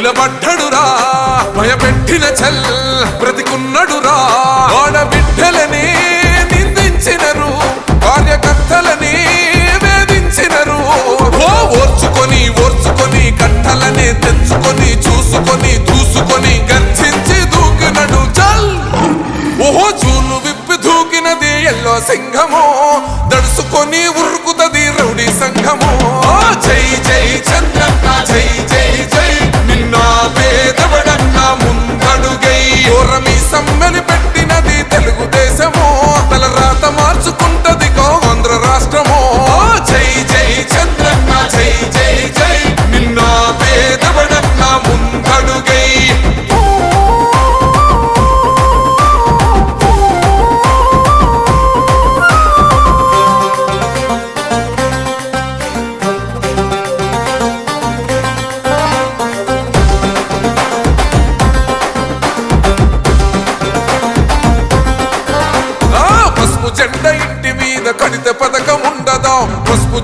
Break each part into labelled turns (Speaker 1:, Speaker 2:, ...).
Speaker 1: నిలబడ్డడురా భయపెట్టిన చల్ బ్రతికున్నడురా.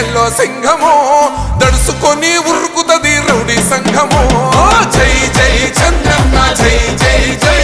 Speaker 1: ఎల్లో సింహము దడుసుకొని ఉరుకుతది రౌడీ సంఘము. జై జై చంద్రన్న జై జై జై.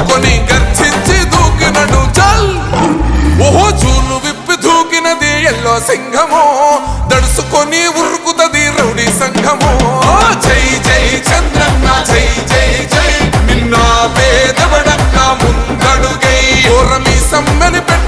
Speaker 1: అందుకొని గర్జించి దూకినడు చల్. ఓహో చూలు విప్పి దూకినది ఎల్లో సింహము. దడుసుకొని ఉరుకుతది రౌడి సంఘము. జై జై చంద్రన్న జై జై జై. నిన్న పేదవడన్న ముందడుగై ఓరమి సమ్మెని పెట్టి